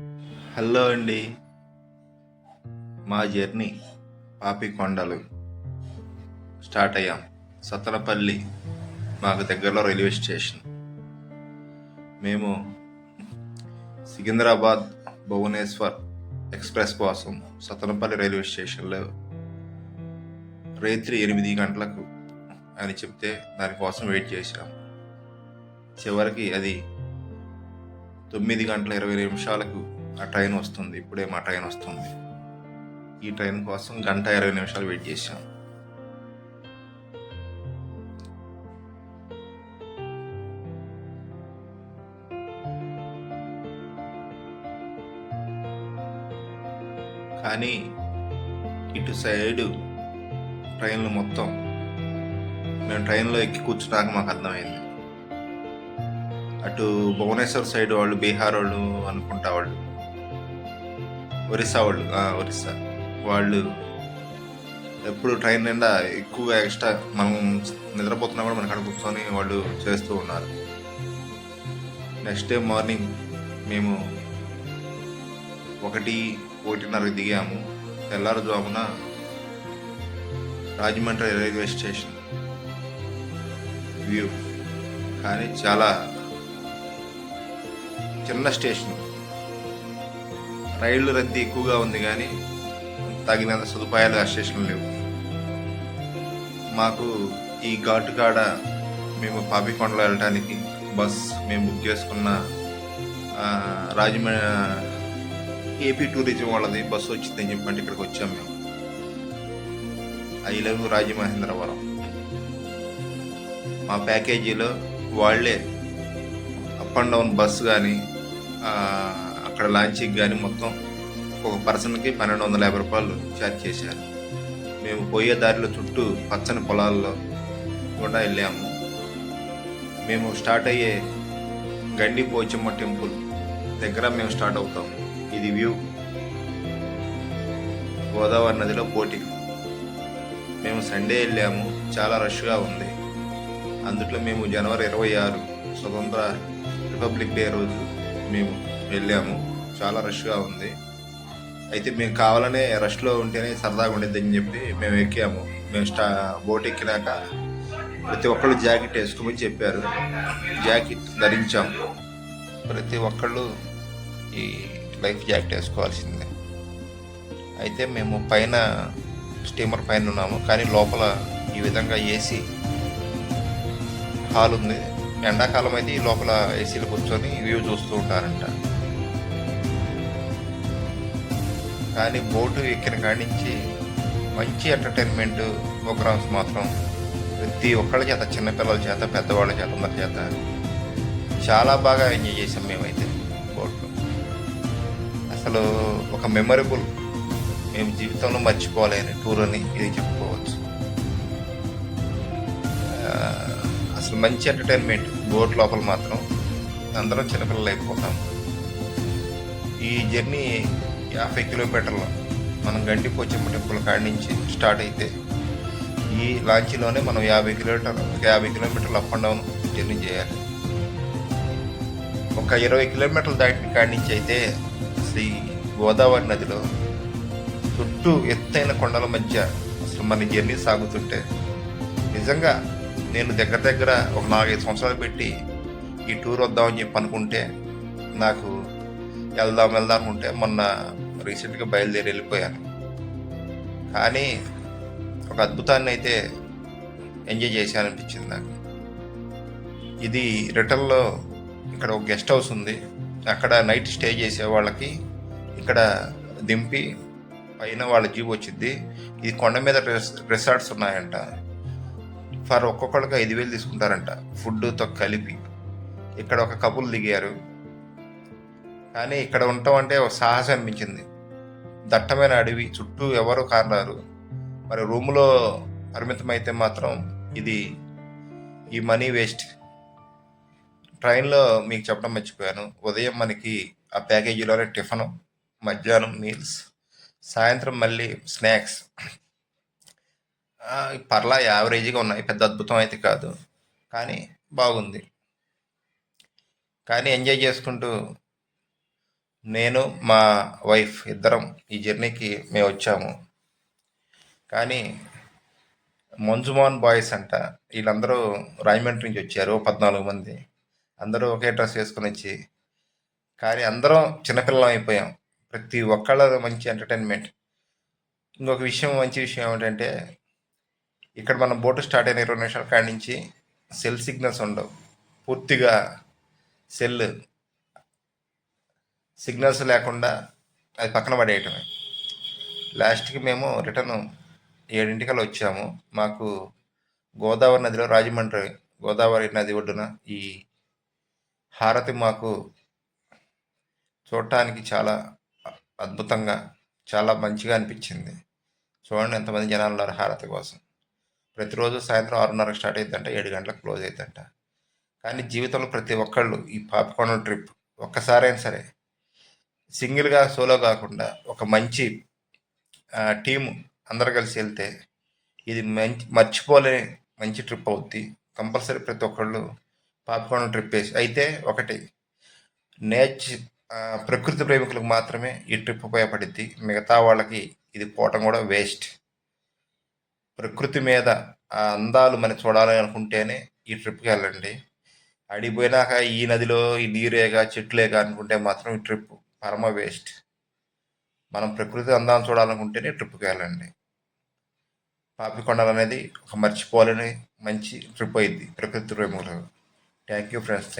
Hello అండి. మా journey పాపి కొండలు స్టార్ట్ అయ్యాం. సత్తనపల్లి మాకు దగ్గరలో రైల్వే స్టేషన్. మేము సికింద్రాబాద్ భువనేశ్వర్ ఎక్స్ప్రెస్ కోసం సత్తనపల్లి రైల్వే స్టేషన్లో రాత్రి ఎనిమిది గంటలకు అని చెప్తే దానికోసం వెయిట్ చేశాం. చివరికి అది తొమ్మిది గంటల ఇరవై నిమిషాలకు ఆ ట్రైన్ వస్తుంది. ఇప్పుడే మా ట్రైన్ వస్తుంది. ఈ ట్రైన్ కోసం గంట ఇరవై నిమిషాలు వెయిట్ చేశాం. కానీ ఇటు సైడు ట్రైన్లు మొత్తం. మేము ట్రైన్లో ఎక్కి కూర్చున్నాక మాకు అర్థమైంది. అటు భువనేశ్వర్ సైడ్ వాళ్ళు బీహార్ వాళ్ళు అనుకుంటా వాళ్ళు. ఒరిస్సా వాళ్ళు ఒరిస్సా. వాళ్ళు ఎప్పుడు ట్రైన్ నిండా ఎక్కువగా ఎక్స్ట్రా మనం నిద్రపోతున్నా కూడా మనకు అక్కడ కూర్చొని వాళ్ళు చేస్తూ ఉన్నారు. నెక్స్ట్ డే మార్నింగ్ మేము ఒకటి ఒకటిన్నరకు దిగాము. తెల్లారుజామున రాజమండ్రి రైల్వే స్టేషన్ వ్యూ. కానీ చాలా చిన్న స్టేషన్. రైళ్ళు రద్దీ ఎక్కువగా ఉంది కానీ తగినంత సదుపాయాలు ఆ స్టేషన్ లేవు. మాకు ఈ ఘాటు కాడ మేము పాపికొండలో వెళ్ళటానికి బస్ మేము బుక్ చేసుకున్న రాజమండ్రి ఏపీ టూరిజం వాళ్ళది బస్సు వచ్చిందని చెప్పంటే ఇక్కడికి వచ్చాం మేము. I love Rajamahendravaram. మా ప్యాకేజీలో వాళ్ళే అప్ అండ్ డౌన్ బస్సు కానీ అక్కడ లాంచింగ్ కానీ మొత్తం ఒక పర్సన్కి పన్నెండు వందల యాభై రూపాయలు ఛార్జ్ చేశారు. మేము పోయే దారిలో చుట్టూ పచ్చని పొలాల్లో కూడా వెళ్ళాము. మేము స్టార్ట్ అయ్యే గండి పోచమ్మ టెంపుల్ దగ్గర మేము స్టార్ట్ అవుతాం ఇది వ్యూ. గోదావరి నదిలో బోటింగ్. మేము సండే వెళ్ళాము. చాలా రష్గా ఉంది. అందుట్లో మేము జనవరి ఇరవై ఆరు స్వతంత్ర రిపబ్లిక్ డే రోజు మేము వెళ్ళాము. చాలా రష్గా ఉంది. అయితే మేము కావాలనే రష్లో ఉంటేనే సరదాగా ఉండేదని చెప్పి మేము ఎక్కాము. మేము స్టా బోట్ ఎక్కినాక ప్రతి ఒక్కళ్ళు జాకెట్ వేసుకోమని చెప్పారు. జాకెట్ ధరించాము ప్రతి ఒక్కళ్ళు ఈ లైఫ్ జాకెట్ వేసుకోవాల్సిందే. అయితే మేము పైన స్టీమర్ పైన ఉన్నాము. కానీ లోపల ఈ విధంగా ఏసీ హాల్ ఉంది. ఎండాకాలం అయితే ఈ లోపల ఏసీలో కూర్చొని వ్యూ చూస్తూ ఉంటారంట. కానీ బోటు ఎక్కిన కాడి నుంచి మంచి ఎంటర్టైన్మెంట్ ప్రోగ్రామ్స్ మాత్రం ప్రతి ఒక్కళ్ళ చేత చిన్నపిల్లల చేత పెద్దవాళ్ళ చేత అందరి చేత చాలా బాగా ఎంజాయ్ చేసాం మేమైతే బోట్లో అసలు ఒక మెమరబుల్ మేము జీవితంలో మర్చిపోలేని టూర్ అని ఇది చెప్పుకోవచ్చు. అసలు మంచి ఎంటర్టైన్మెంట్ బోట్ లోపల మాత్రం అందరం చిన్నపిల్లలు అయిపోతాం. ఈ జర్నీ యాభై కిలోమీటర్లు మనం గండిపోచమ్మ టెంపుల్ కాడి నుంచి స్టార్ట్ అయితే ఈ లాంచీలోనే మనం యాభై కిలోమీటర్ యాభై కిలోమీటర్లు అప్ అండ్ డౌన్ జర్నీ చేయాలి. ఒక ఇరవై కిలోమీటర్లు దాటిన కాడి నుంచి అయితే శ్రీ గోదావరి నదిలో చుట్టూ ఎత్తైన కొండల మధ్య అసలు మన జర్నీ సాగుతుంటే నిజంగా నేను దగ్గర దగ్గర ఒక నాలుగైదు సంవత్సరాలు పెట్టి ఈ టూర్ వద్దామని చెప్పి అనుకుంటే నాకు వెళ్దాం వెళ్దాం అనుకుంటే మొన్న రీసెంట్గా బయలుదేరి వెళ్ళిపోయాను. కానీ ఒక అద్భుతాన్ని అయితే ఎంజాయ్ చేశాననిపించింది నాకు. ఇది రిటర్న్లో ఇక్కడ ఒక గెస్ట్ హౌస్ ఉంది. అక్కడ నైట్ స్టే చేసే వాళ్ళకి ఇక్కడ దింపి పైన వాళ్ళ జీప్ వచ్చింది ఇది కొండ మీద రిస్ రిసార్ట్స్ ఉన్నాయంట. ఫర్ ఒక్కొక్కరికి ఐదు వేలు తీసుకుంటారంట. ఫుడ్తో కలిపి. ఇక్కడ ఒక కపుల్ దిగారు. కానీ ఇక్కడ ఉండటం అంటే ఒక సాహసం అనిపించింది. దట్టమైన అడవి చుట్టూ ఎవరు కారణారు మరి రూములో పరిమితమైతే మాత్రం ఇది ఈ మనీ వేస్ట్. ట్రైన్లో మీకు చెప్పడం మర్చిపోయాను. ఉదయం మనకి ఆ ప్యాకేజీలోనే టిఫిన్ మధ్యాహ్నం మీల్స్ సాయంత్రం మళ్ళీ స్నాక్స్. పర్లా యావరేజ్గా ఉన్నాయి. పెద్ద అద్భుతం అయితే కాదు. కానీ బాగుంది. కానీ ఎంజాయ్ చేసుకుంటూ నేను మా వైఫ్ ఇద్దరం ఈ జర్నీకి మేము వచ్చాము. కానీ మంజుమాన్ బాయ్స్ అంట వీళ్ళందరూ రాజమండ్రి నుంచి వచ్చారు ఓ పద్నాలుగు మంది. అందరూ ఒకే డ్రెస్ వేసుకొని వచ్చి కానీ అందరం చిన్నపిల్లలం అయిపోయాం. ప్రతి ఒక్కళ్ళ మంచి ఎంటర్టైన్మెంట్. ఇంకొక విషయం మంచి విషయం ఏమిటంటే ఇక్కడ మనం బోటు స్టార్ట్ అయిన ఇరవై నిమిషాల కాడి నుంచి సెల్ సిగ్నల్స్ ఉండవు. పూర్తిగా సెల్ సిగ్నల్స్ లేకుండా అది పక్కన పడేయటమే. లాస్ట్కి మేము రిటర్న్ ఏడింటికల్లా వచ్చాము. మాకు గోదావరి నదిలో రాజమండ్రి గోదావరి నది ఒడ్డున ఈ హారతి మాకు చూడటానికి చాలా అద్భుతంగా చాలా మంచిగా అనిపించింది. చూడండి ఎంతమంది జనాలు ఉన్నారు హారతి కోసం. ప్రతిరోజు సాయంత్రం ఆరున్నరకు స్టార్ట్ అవుతుందంట ఏడు గంటలకు క్లోజ్ అవుతుందంట కానీ జీవితంలో ప్రతి ఒక్కళ్ళు ఈ పాపికొండ ట్రిప్ ఒక్కసారైనా సరే సింగిల్గా సోలో కాకుండా ఒక మంచి టీం అందరు కలిసి వెళ్తే ఇది మంచి మర్చిపోలే మంచి ట్రిప్ అవుద్ది. కంపల్సరీ ప్రతి ఒక్కళ్ళు పాపికొండ ట్రిప్ వేసి అయితే ఒకటి నేచ్ ప్రకృతి ప్రేమికులకు మాత్రమే ఈ ట్రిప్ ఉపయోగపడిద్ది. మిగతా వాళ్ళకి ఇది పోవటం కూడా వేస్ట్. ప్రకృతి మీద ఆ అందాలు మనం చూడాలని అనుకుంటేనే ఈ ట్రిప్కి వెళ్ళండి. అడిగిపోయినాక ఈ నదిలో ఈ నీరేగా చెట్లేగా అనుకుంటే మాత్రం ఈ ట్రిప్ పరమ వేస్ట్ మనం ప్రకృతి అందాలు చూడాలనుకుంటేనే ట్రిప్కి వెళ్ళండి. పాపికొండలు అనేది ఒక మర్చిపోలేని మంచి ట్రిప్ అయింది ప్రకృతి ప్రేమికులకు థ్యాంక్ యూ ఫ్రెండ్స్